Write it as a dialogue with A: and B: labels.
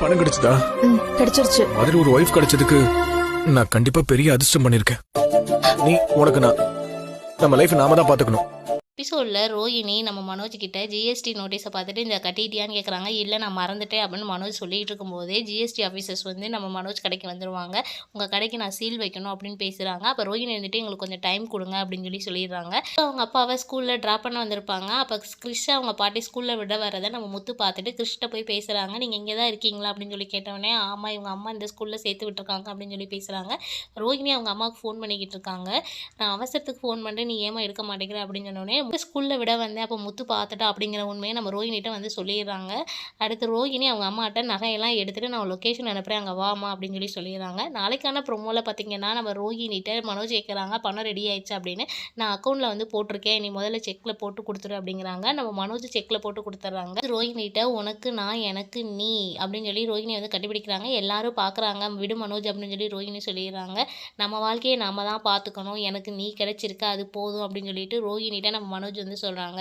A: பணம் கிடைச்சதா?
B: கிடைச்சிருச்சு.
A: மாதிரி ஒரு ஒய்ஃப் கிடைச்சதுக்கு நான் கண்டிப்பா பெரிய அதிர்ஷ்டம் பண்ணிருக்கேன். நீ உனக்கு நான் நம்ம லைஃப் நாம தான் பாத்துக்கணும்
C: எபிசோடில் ரோஹிணி நம்ம மனோஜ் கிட்ட ஜிஎஸ்டி நோட்டீஸை பார்த்துட்டு இந்த கட்டிட்டியான்னு கேட்குறாங்க இல்லை நான் மறந்துட்டேன் அப்படின்னு மனோஜ் சொல்லிட்டு இருக்கும்போதே ஜிஎஸ்டி ஆஃபீஸர்ஸ் வந்து நம்ம மனோஜ் கடைக்கு வந்துடுவாங்க உங்கள் கடைக்கு நான் சீல் வைக்கணும் அப்படின்னு பேசுகிறாங்க அப்போ ரோஹிணி வந்துட்டு எங்களுக்கு கொஞ்சம் டைம் கொடுங்க அப்படின்னு சொல்லி சொல்லிடுறாங்க. அவங்க அப்பாவை ஸ்கூலில் ட்ராப் பண்ண வந்திருப்பாங்க. அப்போ கிறிஷ் அவங்க பாட்டி ஸ்கூலில் விட வரதை நம்ம முத்து பார்த்துட்டு கிறிஷ்ட போய் பேசுகிறாங்க நீங்கள் இங்கே தான் இருக்கீங்களா? அப்படின்னு சொல்லி கேட்டவொடனே ஆமாம் இவங்க அம்மா இந்த ஸ்கூலில் சேர்த்து விட்டுருக்காங்க அப்படின்னு சொல்லி பேசுகிறாங்க ரோஹிணி அவங்க அம்மாவுக்கு ஃபோன் பண்ணிக்கிட்டு இருக்காங்க. நான் அவசரத்துக்கு ஃபோன் பண்ணுறேன் நீ ஏமா எடுக்க மாட்டேங்கிற? அப்படின்னு சொன்னோடனே ஸ்கூலில் விட வந்தேன். அப்போ முத்து பார்த்துட்டா அப்படிங்கிற உண்மையை நம்ம ரோஹினிட்ட வந்து சொல்லிடுறாங்க. அடுத்து ரோஹிணி அவங்க அம்மாட்ட நகையெல்லாம் எடுத்துகிட்டு நான் லொக்கேஷன் அனுப்புகிறேன் அங்கே வாமா அப்படின்னு சொல்லி சொல்லிடுறாங்க. நாளைக்கான ப்ரொமோவில் பார்த்தீங்கன்னா நம்ம ரோஹினிட்ட மனோஜ் கேட்குறாங்க பணம் ரெடி ஆயிடுச்சு அப்படின்னு. நான் அக்கௌண்ட்டில் வந்து போட்டிருக்கேன். நீ முதல்ல செக்கில் போட்டு கொடுத்துரு அப்படிங்கிறாங்க. நம்ம மனோஜ் செக்கில் போட்டு கொடுத்துட்றாங்க. ரோஹினிட்ட உனக்கு நான் எனக்கு நீ அப்படின்னு சொல்லி ரோஹினி வந்து கண்டுபிடிக்கிறாங்க. எல்லாரும் பார்க்குறாங்க விடு மனோஜ் அப்படின்னு சொல்லி ரோஹினி சொல்லிடுறாங்க. நம்ம வாழ்க்கையை நம்ம தான் பார்த்துக்கணும். எனக்கு நீ கிடச்சிருக்கா. அது போதும் அப்படின்னு சொல்லிட்டு ரோஹினிட்ட நம்ம மனோஜ் வந்து சொல்கிறாங்க